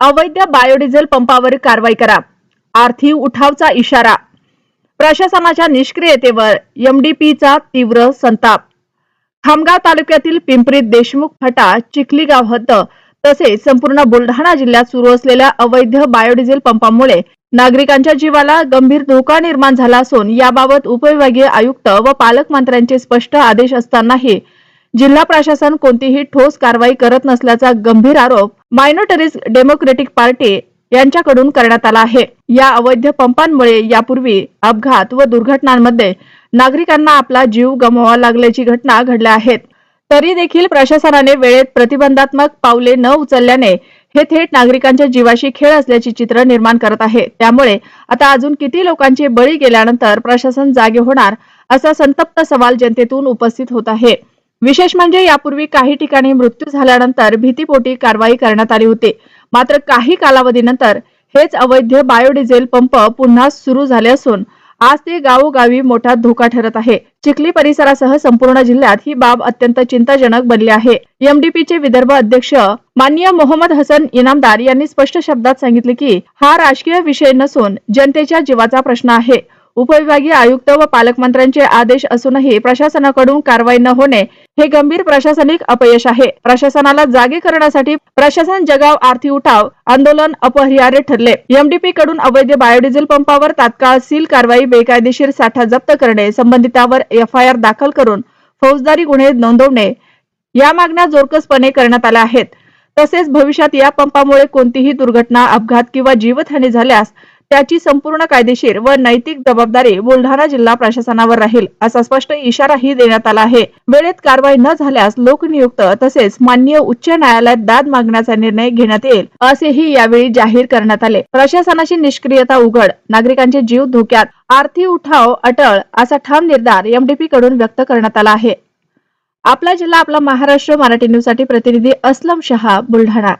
अवैध बायोडिझेल पंपावर कारवाई करा. आर्थिक उठावचा इशारा. प्रशासनाच्या निष्क्रियतेवर एमडीपीचा तीव्र संताप. खामगाव तालुक्यातील पिंपरीत देशमुख फटा चिखली गाव हद्द तसेच संपूर्ण बुलढाणा जिल्ह्यात सुरू असलेल्या अवैध बायोडिझेल पंपामुळे नागरिकांच्या जीवाला गंभीर धोका निर्माण झाला असून याबाबत उपविभागीय आयुक्त व पालकमंत्र्यांचे स्पष्ट आदेश असतानाही जिल्हा प्रशासन कोणतीही ठोस कारवाई करत नसल्याचा गंभीर आरोप मायनोटरीज डेमोक्रेटिक पार्टी यांच्याकडून करण्यात आला आहे. या अवैध पंपांमुळे यापूर्वी अपघात व दुर्घटनांमध्ये नागरिकांना आपला जीव गमवावा लागल्याची घटना घडल्या आहेत. तरी देखील प्रशासनाने वेळेत प्रतिबंधात्मक पावले न उचलल्याने हे थेट नागरिकांच्या जीवाशी खेळ असल्याचे चित्र निर्माण करत आहे. त्यामुळे आता अजून किती लोकांचे बळी गेल्यानंतर प्रशासन जागे होणार असा संतप्त सवाल जनतेतून उपस्थित होत आहे. विशेष म्हणजे यापूर्वी काही ठिकाणी मृत्यू झाल्यानंतर भीतीपोटी कारवाई करण्यात आली होती. मात्र काही कालावधीनंतर हेच अवैध बायोडिझेल पंप पुन्हा सुरू झाले असून आज ते गावोगावी मोठा धोका ठरत आहे. चिखली परिसरासह संपूर्ण जिल्ह्यात ही बाब अत्यंत चिंताजनक बनली आहे. एमडीपीचे विदर्भ अध्यक्ष माननीय मोहम्मद हसन इनामदार यांनी स्पष्ट शब्दात सांगितले की हा राजकीय विषय नसून जनतेच्या जीवाचा प्रश्न आहे. उपविभागीय आयुक्त व पालकमंत्र्यांचे आदेश असूनही प्रशासनाकडून कारवाई न होणे हे गंभीर प्रशासनिक अपयश आहे. प्रशासनाला जागे करण्यासाठी प्रशासन जगाव आर्थिक उठाव आंदोलन अपरिहार्य ठरले. एमडीपी कडून अवैध बायोडिझेल पंपावर तात्काळ सील कारवाई बेकायदेशीर साठा जप्त करणे संबंधितावर एफ आय आर दाखल करून फौजदारी गुन्हे नोंदवणे या मागण्या जोरकसपणे करण्यात आल्या आहेत. तसेच भविष्यात या पंपामुळे कोणतीही दुर्घटना अपघात किंवा जीवितहानी झाल्यास त्याची संपूर्ण कायदेशीर व नैतिक जबाबदारी बुलढाणा जिल्हा प्रशासनावर राहील असा स्पष्ट इशाराही देण्यात आला आहे. वेळेत कारवाई न झाल्यास लोकनियुक्त तसेच मान्य उच्च न्यायालयात दाद मागण्याचा निर्णय घेण्यात येईल असेही यावेळी जाहीर करण्यात आले. प्रशासनाची निष्क्रियता उघड नागरिकांचे जीव धोक्यात आर्थिक उठाव अटळ असा ठाम निर्धार एमडीपी कडून व्यक्त करण्यात आला आहे. आपला जिल्हा आपला महाराष्ट्र मराठी न्यूजसाठी प्रतिनिधी असलम शहा बुलढाणा.